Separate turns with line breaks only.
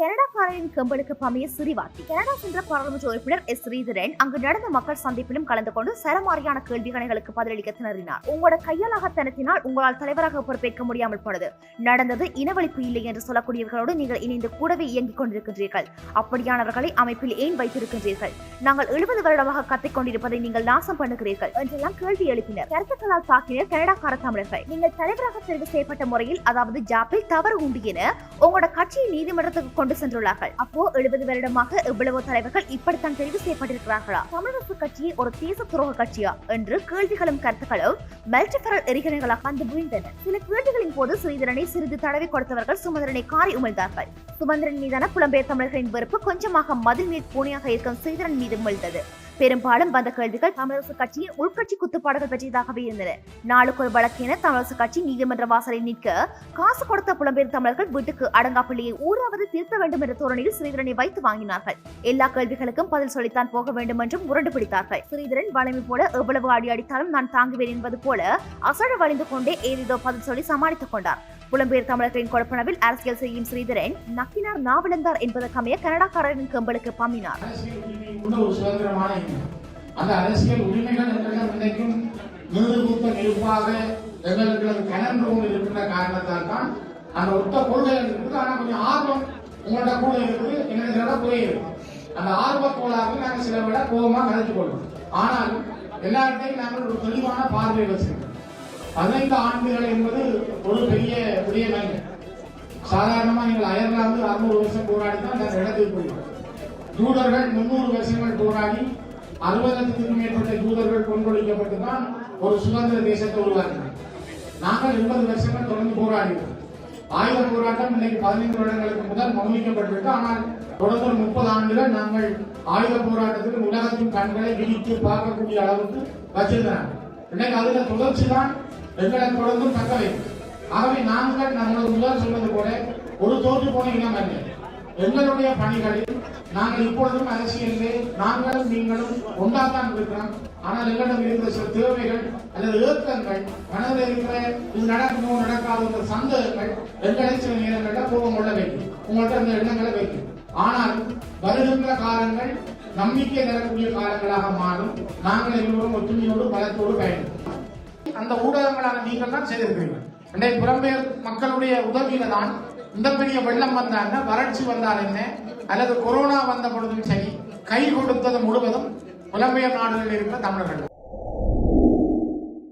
கனடாக்காரரின் கம்பளுக்கு பமைய சிறிவாத்தி Canada சென்ற பாராளுமன்ற உறுப்பினர் எஸ் ஸ்ரீதரன் அங்கு நடந்த மக்கள் சந்திப்பிலும் கலந்து கொண்டு சரமாரியான கேள்விகளைகளுக்கு பதிலளிக்க திணறினார். உங்களோட கையாளாகத்தனத்தினால் உங்களால் தலைவராக பொறுப்பேற்க முடியாமல் போனது நடந்தது இனவழிப்பு இல்லை என்று சொல்லக்கூடியவர்களோடு நீங்கள் இணைந்து கூடவே இயங்கிக் கொண்டிருக்கின்றீர்கள். அப்படியானவர்களை அமைப்பில் ஏன் வைத்திருக்கின்றீர்கள்? நாங்கள் எழுபது வருடமாக கத்திக் கொண்டிருப்பதை நீங்கள் நாசம் பண்ணுகிறீர்கள் என்றெல்லாம் கேள்வி எழுப்பினர். கருத்துக்களால் தாக்கினர் கனடாக்கார தமிழர்கள் நீங்கள் தலைவராக தெரிவு செய்யப்பட்ட முறையில் அதாவது ஜாப்பில் தவறு உண்டு என உங்களோட கட்சியை நீதிமன்றத்துக்கு கொண்டு சென்றுள்ளார்கள். அப்போ எழுபது வருடமாக இவ்வளவு தலைவர்கள் இப்படித்தான் தெரிவு செய்யப்பட்டிருக்கிறார்களா? தமிழரசு கட்சியை ஒரு தேச துரோக கட்சியா? என்று கேள்விகளும் கருத்துக்களும் மல்டிபரல் எரிகணைகளாக வந்து வீழ்ந்தன. சில கேள்விகளின் போது ஸ்ரீதரனை சிறிது தடவி கொடுத்தவர்கள் சுமந்திரனை காரி உமிழ்ந்தார்கள். சுமந்திரன் மீதான புலம்பெயர் தமிழர்களின் வெறுப்பு கொஞ்சமாக மதில் மீது பூனையாக இருக்கும் ஸ்ரீதரன் மீது உமிழ்ந்தது. பெரும்பாலும் வந்த கேள்விகள் தமிழரசு கட்சியின் உள்கட்சி குத்துப்பாடுகள் பற்றியதாகவே இருந்தன. நாளுக்கு ஒரு வழக்கென தமிழரசு கட்சி நீதிமன்ற வாசலில் நிற்க காசு கொடுத்த புலம்பெயர் தமிழர்கள் வீட்டுக்கு அடங்காப்பிள்ளையை ஊராவது திருத்த வேண்டும் என்ற தோரணையில் ஸ்ரீதரனை வைத்து வாங்கினார்கள். எல்லா கேள்விகளுக்கும் பதில் சொல்லித்தான் போக வேண்டும் என்றும் முரண்டு பிடித்தார்கள் ஸ்ரீதரன் வளமை போல எவ்வளவு அடி அடித்தாலும் நான் தாங்குவேன் என்பது போல அசட வழிந்து கொண்டே ஏதேதோ பதில் சொல்லி சமாளித்துக் கொண்டார். புலம்பெயர் தமிழர்களின் கொடுப்பனவில் அரசியல் செய்யும் ஸ்ரீதரன் நக்கினார் நாவிழந்தார் என்பதற்கமைய கனடாக்காரரின் கம்பலுக்கு பம்மினார்
உள்ள ஒரு சுதந்திரமான இனம் அந்த அரசியல் உரிமைகள் எங்களிடம் இன்றைக்கும் நிறுவூத்த நெருப்பாக எங்களுக்கு அது கனன்று கொண்டு இருக்கின்ற காரணத்தால் தான் அந்த ஒத்த கொள்கைகள் இருக்குது ஆனால் கொஞ்சம் ஆர்வம் உங்கள்ட்ட கூட இருக்குது எங்களுக்கு போயிருக்கு அந்த ஆர்வ கோளாறு நாங்கள் சில விட கோபமாக கதைச்சு கொள்வோம் ஆனால் எல்லார்கிட்டையும் நாங்கள் ஒரு தெளிவான பார்வை வச்சிருக்கோம் பதினைந்து ஆண்டுகள் என்பது ஒரு பெரிய பெரிய நன்மை சாதாரணமாக நீங்கள் அயர்லாந்து அறுநூறு வருஷம் போராடி தான் நாங்கள் இடத்துக்கு போயிருக்கோம் ஜூதர்கள் முன்னூறு வருஷங்கள் போராடி அறுபதத்துக்கும் மேற்பட்ட ஜூதர்கள் கொண்டொழிக்கப்பட்டு தான் ஒரு சுதந்திர தேசத்தை உருவாக்கினார். நாங்கள் எண்பது வருஷங்கள் தொடர்ந்து போராடினோம். ஆயுத போராட்டம் இன்னைக்கு பதினைந்து வருடங்களுக்கு முதல் மௌனிக்கப்பட்டிருக்கு ஆனால் தொடர்ந்து ஒரு முப்பது ஆண்டுகள் நாங்கள் ஆயுத போராட்டத்துக்கு உலகத்தின் கண்களை விழித்து பார்க்கக்கூடிய அளவுக்கு வச்சிருந்தாங்க இன்னைக்கு அதுல தொடர்ச்சி தான் எங்களை தொடர்ந்தும் தக்க வைக்கும். ஆகவே நாங்கள் நம்மளது முதல் சொன்னது போல ஒரு தோற்று போன இனம் அல்ல. எங்களுடைய பணிகளில் நாங்கள் இப்பொழுதும் அரசியலிலே நாங்களும் நீங்களும் ஒன்றாதான் இருக்கிறோம். ஆனால் எங்களிடம் இருக்கிற சில தேவைகள் அல்லது ஏக்கங்கள் மனதில் இருக்கிற இது நடக்குமோ நடக்காதோ சந்தேகங்கள் எங்களை சில நேரங்களில் கோபம் கொள்ள வைக்கும். உங்கள்கிட்ட அந்த எண்ணங்களை வைக்கும். ஆனால் வருகின்ற காலங்கள் நம்பிக்கை தரக்கூடிய காலங்களாக மாறும். நாங்கள் எல்லோரும் ஒற்றுமையோடு பலத்தோடு பயணிப்போம். அந்த ஊடகங்களான நீங்கள் தான் செய்திருக்கிறீர்கள். அன்றைய புலம்பெயர் மக்களுடைய உதவியில தான் இந்த பெரிய வெள்ளம் வந்தாங்க வறட்சி வந்தால் என்ன? அல்லது கொரோனா வந்த பொழுதும் சரி கை கொடுத்தது முழுவதும் புலம்பெயர் நாடுகளில் இருக்கிற தமிழர்கள்.